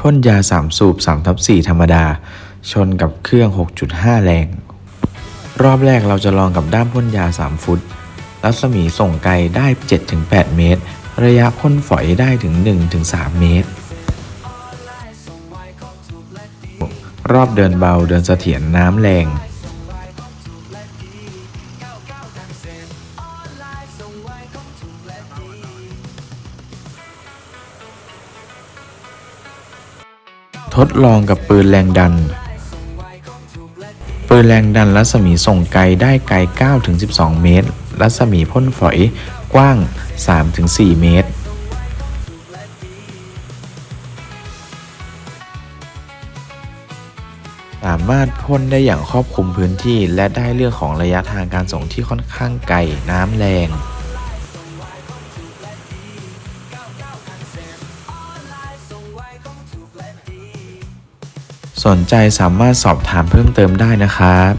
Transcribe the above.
พ่นยา 3 สูบ3ทับ4ธรรมดา ชนกับเครื่อง 6.5 แรง รอบแรกเราจะลองกับด้ามพ่นยา 3 ฟุต รัศมีส่งไกลได้ 7-8 เมตร ระยะพ่นฝอยได้ถึง 1-3 เมตร รอบเดินเบาเดินเสถียรน้ำแรง ทดลองกับปืนแรงดัน ปืนแรงดันรัศมีส่งไกลได้ไกล 9-12 เมตร รัศมีพ่นฝอยกว้าง 3-4 เมตร สามารถพ่นได้อย่างครอบคลุมพื้นที่และได้เรื่องของระยะทางการส่งที่ค่อนข้างไกลน้ำแรง สนใจสามารถสอบถามเพิ่มเติมได้นะครับ